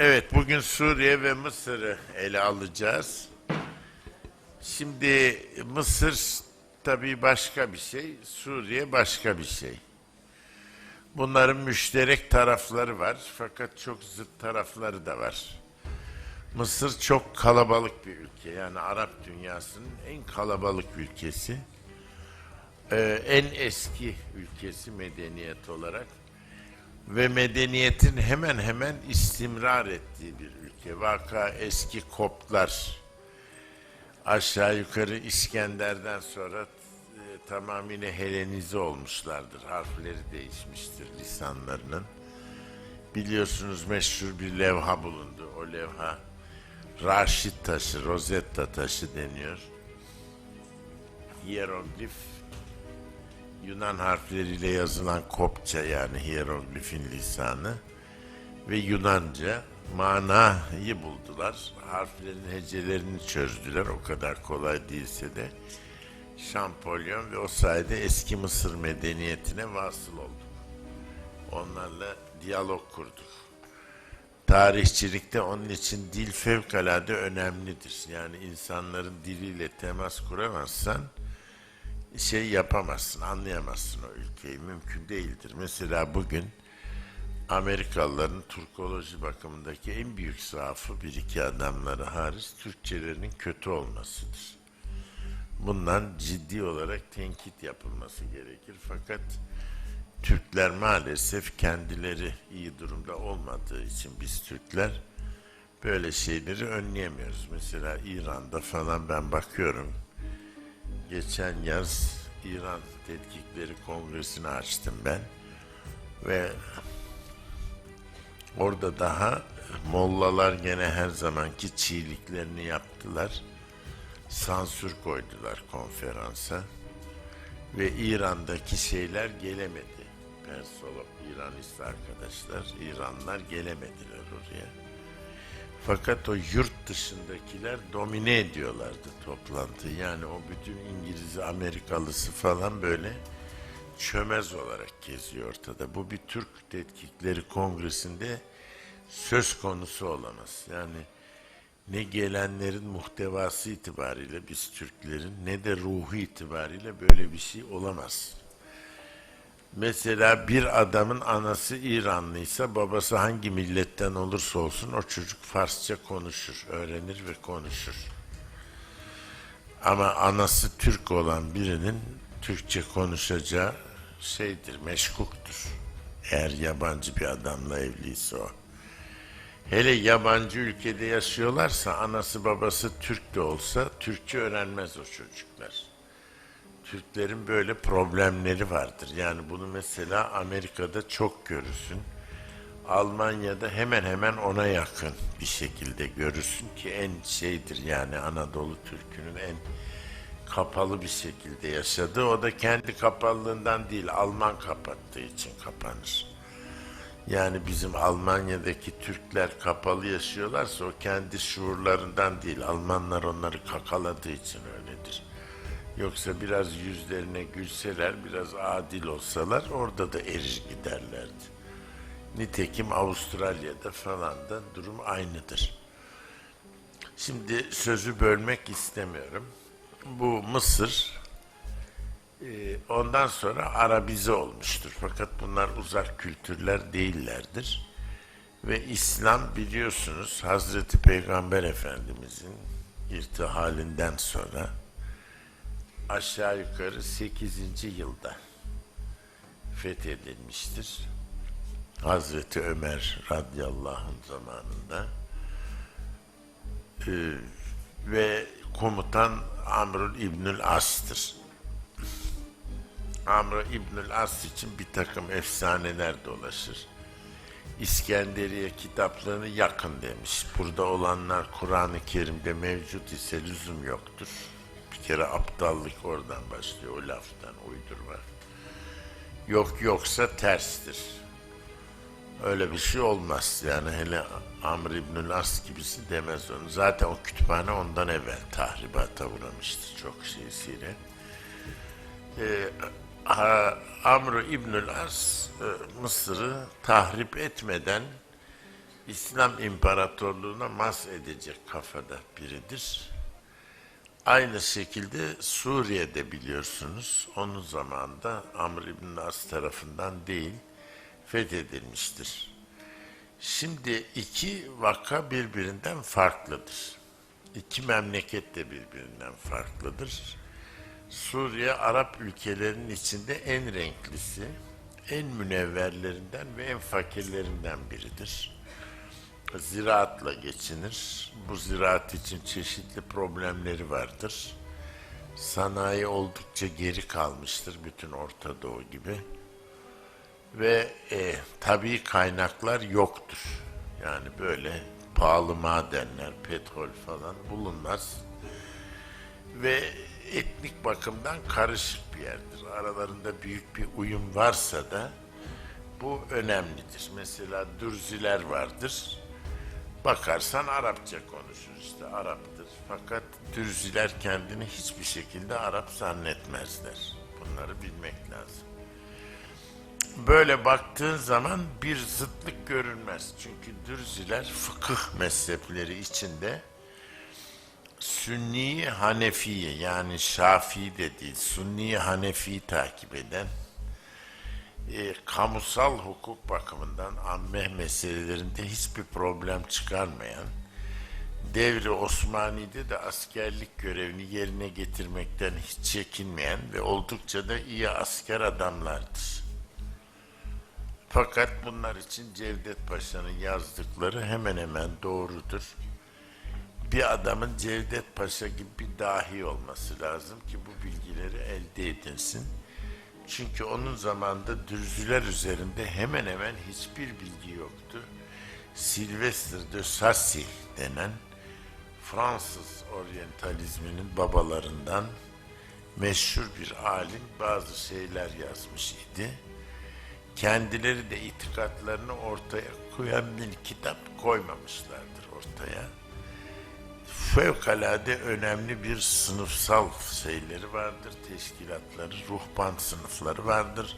Evet, bugün Suriye ve Mısır'ı ele alacağız. Şimdi Mısır tabii başka bir şey, Suriye başka bir şey. Bunların müşterek tarafları var fakat çok zıt tarafları da var. Mısır çok kalabalık bir ülke. Yani Arap dünyasının en kalabalık ülkesi. Ee, en eski ülkesi medeniyet olarak ve medeniyetin hemen hemen istimrar ettiği bir ülke. Vaka eski Koptlar aşağı yukarı İskender'den sonra e, tamamıyla Helenize olmuşlardır. Harfleri değişmiştir lisanlarının. Biliyorsunuz meşhur bir levha bulundu. O levha Raşit taşı, Rosetta taşı deniyor. Hieroglif Yunan harfleriyle yazılan Kopça yani hieroglifin lisanı ve Yunanca manayı buldular. Harflerin hecelerini çözdüler. O kadar kolay değilse de Şampolyon ve o sayede eski Mısır medeniyetine vasıl olduk. Onlarla diyalog kurduk. Tarihçilikte onun için dil fevkalade önemlidir. Yani insanların diliyle temas kuramazsan şey yapamazsın, anlayamazsın o ülkeyi. Mümkün değildir. Mesela bugün Amerikalıların Türkoloji bakımındaki en büyük zaafı bir iki adamları hariç Türkçelerinin kötü olmasıdır. Bundan ciddi olarak tenkit yapılması gerekir. Fakat Türkler maalesef kendileri iyi durumda olmadığı için biz Türkler böyle şeyleri önleyemiyoruz. Mesela İran'da falan ben bakıyorum geçen yaz İran Tetkikleri Kongresi'ni açtım ben ve orada daha mollalar gene her zamanki çiğliklerini yaptılar. Sansür koydular konferansa ve İran'daki şeyler gelemedi. Persolog, İranist arkadaşlar, İranlar gelemediler oraya. Fakat o yurt dışındakiler domine ediyorlardı toplantıyı. Yani o bütün İngiliz, Amerikalısı falan böyle çömez olarak geziyor ortada. Bu bir Türk Tetkikleri Kongresi'nde söz konusu olamaz. Yani ne gelenlerin muhtevası itibariyle biz Türklerin ne de ruhu itibariyle böyle bir şey olamaz. Mesela bir adamın anası İranlıysa babası hangi milletten olursa olsun o çocuk Farsça konuşur, öğrenir ve konuşur. Ama anası Türk olan birinin Türkçe konuşacağı şeydir, meşkuktur. Eğer yabancı bir adamla evliyse o. Hele yabancı ülkede yaşıyorlarsa anası babası Türk de olsa Türkçe öğrenmez o çocuklar. Türklerin böyle problemleri vardır. Yani bunu mesela Amerika'da çok görürsün. Almanya'da hemen hemen ona yakın bir şekilde görürsün ki en şeydir yani Anadolu Türk'ünün en kapalı bir şekilde yaşadığı. O da kendi kapalılığından değil Alman kapattığı için kapanır. Yani bizim Almanya'daki Türkler kapalı yaşıyorlarsa o kendi şuurlarından değil. Almanlar onları kakaladığı için öyledir. Yoksa biraz yüzlerine gülseler, biraz adil olsalar orada da erir giderlerdi. Nitekim Avustralya'da falan da durum aynıdır. Şimdi sözü bölmek istemiyorum. Bu Mısır e, ondan sonra Arabize olmuştur. Fakat bunlar uzak kültürler değillerdir. Ve İslam biliyorsunuz Hazreti Peygamber Efendimizin irtihalinden sonra aşağı yukarı 8. yılda fethedilmiştir. Hazreti Ömer radıyallahu anh zamanında Ee, ve komutan Amr İbnül As'tır. Amr İbnül As için bir takım efsaneler dolaşır. İskenderiye kitaplığını yakın demiş. Burada olanlar Kur'an-ı Kerim'de mevcut ise lüzum yoktur. Bir kere aptallık oradan başlıyor, o laftan uydurma. Yok yoksa terstir. Öyle bir şey olmaz. Yani hele Amr İbnül As gibisi demez onu. Zaten o kütüphane ondan evvel tahribata uğramıştır çok şeysiyle. Ee, Amr İbnül As e, Mısır'ı tahrip etmeden İslam İmparatorluğu'na mas edecek kafada biridir. Aynı şekilde Suriye'de biliyorsunuz onun zamanında Amr ibn As tarafından değil fethedilmiştir. Şimdi iki vaka birbirinden farklıdır. İki memleket de birbirinden farklıdır. Suriye Arap ülkelerinin içinde en renklisi, en münevverlerinden ve en fakirlerinden biridir. Ziraatla geçinir. Bu ziraat için çeşitli problemleri vardır. Sanayi oldukça geri kalmıştır bütün Orta Doğu gibi. Ve e, tabii kaynaklar yoktur. Yani böyle pahalı madenler, petrol falan bulunmaz ve etnik bakımdan karışık bir yerdir. Aralarında büyük bir uyum varsa da bu önemlidir. Mesela Dürziler vardır. Bakarsan Arapça konuşur işte Arap'tır. Fakat Dürziler kendini hiçbir şekilde Arap zannetmezler. Bunları bilmek lazım. Böyle baktığın zaman bir zıtlık görünmez. Çünkü Dürziler fıkıh mezhepleri içinde Sünni Hanefi'yi yani Şafii de değil, Sünni Hanefi'yi takip eden e, kamusal hukuk bakımından amme meselelerinde hiçbir problem çıkarmayan, devri Osmani'de de askerlik görevini yerine getirmekten hiç çekinmeyen ve oldukça da iyi asker adamlardır. Fakat bunlar için Cevdet Paşa'nın yazdıkları hemen hemen doğrudur bir adamın Cevdet Paşa gibi bir dahi olması lazım ki bu bilgileri elde edilsin. Çünkü onun zamanında dürzüler üzerinde hemen hemen hiçbir bilgi yoktu. Sylvester de Sassy denen Fransız oryantalizminin babalarından meşhur bir alim bazı şeyler yazmış idi. Kendileri de itikatlarını ortaya koyan bir kitap koymamışlardır ortaya fevkalade önemli bir sınıfsal şeyleri vardır, teşkilatları, ruhban sınıfları vardır.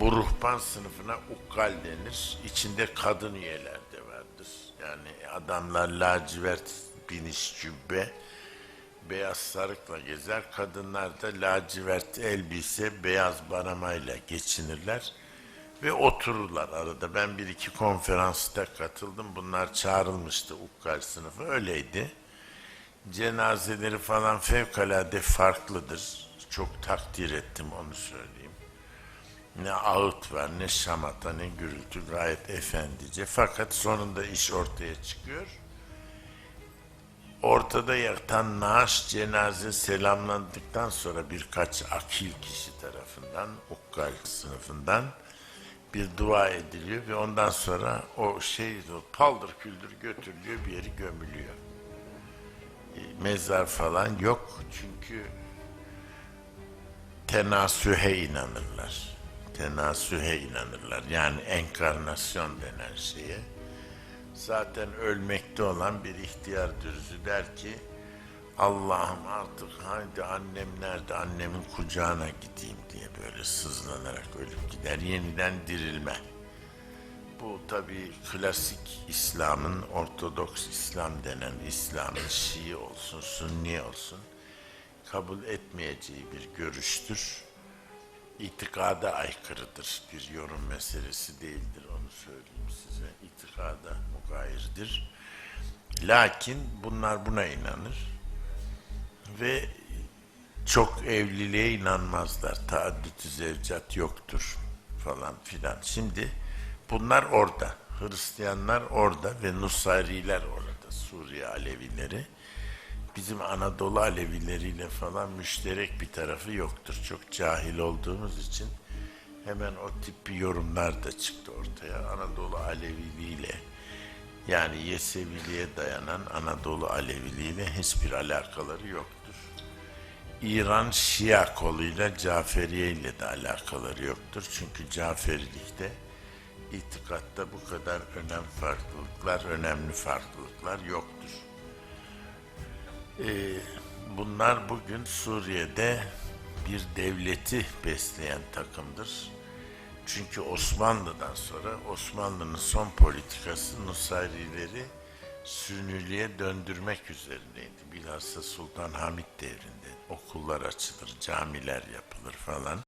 Bu ruhban sınıfına ukkal denir. İçinde kadın üyeler de vardır. Yani adamlar lacivert biniş cübbe, beyaz sarıkla gezer. Kadınlar da lacivert elbise, beyaz banamayla geçinirler ve otururlar arada. Ben bir iki konferansta katıldım. Bunlar çağrılmıştı ukkal sınıfı. Öyleydi cenazeleri falan fevkalade farklıdır. Çok takdir ettim onu söyleyeyim. Ne ağıt var, ne şamata, ne gürültü gayet efendice. Fakat sonunda iş ortaya çıkıyor. Ortada yatan naaş cenaze selamlandıktan sonra birkaç akil kişi tarafından, ukkal sınıfından bir dua ediliyor ve ondan sonra o şey paldır küldür götürülüyor bir yeri gömülüyor mezar falan yok çünkü tenasühe inanırlar. Tenasühe inanırlar. Yani enkarnasyon denen şeye. Zaten ölmekte olan bir ihtiyar dürüzü der ki Allah'ım artık haydi annem nerede annemin kucağına gideyim diye böyle sızlanarak ölüp gider. Yeniden dirilme. Bu tabi klasik İslam'ın, Ortodoks İslam denen İslam'ın Şii olsun, Sünni olsun kabul etmeyeceği bir görüştür. İtikada aykırıdır. Bir yorum meselesi değildir onu söyleyeyim size. İtikada mugayirdir. Lakin bunlar buna inanır ve çok evliliğe inanmazlar. Taaddütü zevcat yoktur falan filan. Şimdi Bunlar orada. Hristiyanlar orada ve Nusayriler orada. Suriye Alevileri. Bizim Anadolu Alevileriyle falan müşterek bir tarafı yoktur. Çok cahil olduğumuz için hemen o tip bir yorumlar da çıktı ortaya. Anadolu Aleviliğiyle yani Yeseviliğe dayanan Anadolu Aleviliğiyle hiçbir alakaları yoktur. İran Şia koluyla Caferiye ile de alakaları yoktur. Çünkü Caferilikte itikatta bu kadar önem farklılıklar, önemli farklılıklar yoktur. Ee, bunlar bugün Suriye'de bir devleti besleyen takımdır. Çünkü Osmanlı'dan sonra Osmanlı'nın son politikası Nusayrileri Sünniliğe döndürmek üzerineydi. Bilhassa Sultan Hamid devrinde okullar açılır, camiler yapılır falan.